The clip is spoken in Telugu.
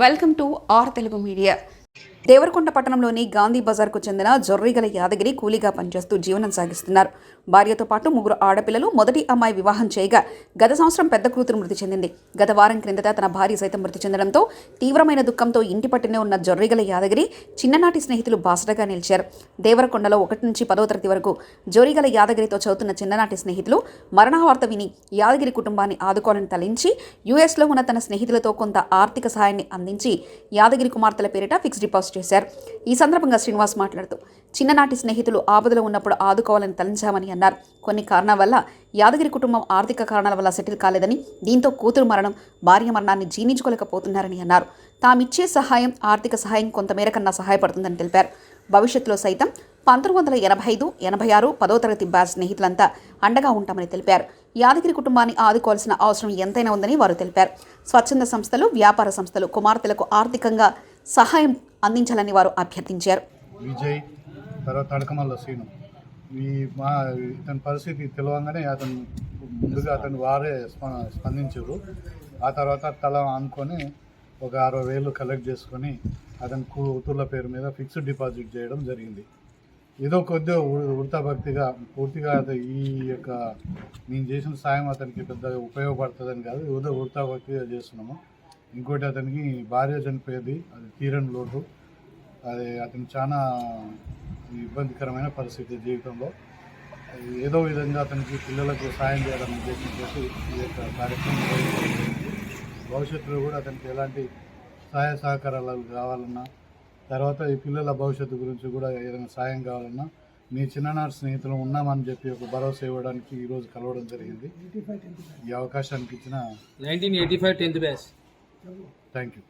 welcome to R Telugu media Devarakonda పట్టణంలోని గాంధీ బజార్కు చెందిన జొర్రిగల యాదగిరి కూలీగా పనిచేస్తూ జీవనం సాగిస్తున్నారు. భార్యతో పాటు ముగ్గురు ఆడపిల్లలు మొదటి అమ్మాయి వివాహం చేయగా గత సంవత్సరం పెద్ద కూతురు మృతి చెందింది. గత వారం క్రిందట తన భార్య సైతం మృతి చెందడంతో తీవ్రమైన దుఃఖంతో ఇంటి పట్టునే ఉన్న జొర్రిగల యాదగిరి చిన్ననాటి స్నేహితులు బాసటగా నిలిచారు. దేవరకొండలో ఒకటి నుంచి పదో తరగతి వరకు జొరిగల యాదగిరితో చదువుతున్న చిన్ననాటి స్నేహితులు మరణవార్త విని యాదగిరి కుటుంబాన్ని ఆదుకోవాలని తలించి యుఎస్లో ఉన్న తన స్నేహితులతో కొంత ఆర్థిక సహాయాన్ని అందించి యాదగిరి కుమార్తెల పేరిట ఫిక్స్ డిపాజిట్ చేశారు. ఈ సందర్భంగా శ్రీనివాస్ మాట్లాడుతూ చిన్ననాటి స్నేహితులు ఆపదలో ఉన్నప్పుడు ఆదుకోవాలని తలంచామని అన్నారు. కొన్ని కారణాల వల్ల యాదగిరి కుటుంబం ఆర్థిక కారణాల వల్ల సెటిల్ కాలేదని దీంతో కూతురు మరణం భార్య మరణాన్ని జీర్ణించుకోలేకపోతున్నారని అన్నారు. తామిచ్చే సహాయం ఆర్థిక సహాయం కొంతమేర కన్నా సహాయపడుతుందని తెలిపారు. భవిష్యత్తులో సైతం పంతొమ్మిది వందల ఎనభై ఐదు ఎనభై ఆరు పదో తరగతి బ్యాచ్ స్నేహితులంతా అండగా ఉంటామని తెలిపారు. యాదగిరి కుటుంబాన్ని ఆదుకోవాల్సిన అవసరం ఎంతైనా ఉందని వారు తెలిపారు. స్వచ్ఛంద సంస్థలు వ్యాపార సంస్థలు కుమార్తెలకు ఆర్థికంగా సహాయం అందించాలని వారు అభ్యర్థించారు. విజయ్ తర్వాత అడకమల్ల సీను. ఈ మా ఇతని పరిస్థితి తెలియంగానే అతను ముందుగా అతను వారే స్ప- స్పందించారు. ఆ తర్వాత తల అనుకొని ఒక అరవై వేలు కలెక్ట్ చేసుకొని అతని కూతుర్ల పేరు మీద ఫిక్స్డ్ డిపాజిట్ చేయడం జరిగింది. ఏదో కొద్దిగా వృత్తాభక్తిగా పూర్తిగా ఈ యొక్క నేను చేసిన సాయం అతనికి పెద్దగా ఉపయోగపడుతుందని కాదు ఏదో వృత్తాభక్తిగా చేస్తున్నాము. ఇంకోటి అతనికి భార్య చనిపోయేది అది తీరని లోటు. అది అతను చాలా ఇబ్బందికరమైన పరిస్థితి జీవితంలో. ఏదో విధంగా అతనికి పిల్లలకు సాయం చేయాలని ఉద్దేశించేసి ఈ యొక్క కార్యక్రమం జరిగింది. భవిష్యత్తులో కూడా అతనికి ఎలాంటి సహాయ సహకారాలు కావాలన్నా తర్వాత ఈ పిల్లల భవిష్యత్తు గురించి కూడా ఏదైనా సాయం కావాలన్నా మీ చిన్ననాటి స్నేహితులు ఉన్నామని చెప్పి ఒక భరోసా ఇవ్వడానికి ఈరోజు కలవడం జరిగింది. ఈ అవకాశానికి ఇచ్చిన nineteen eighty five tenth batch. Thank you.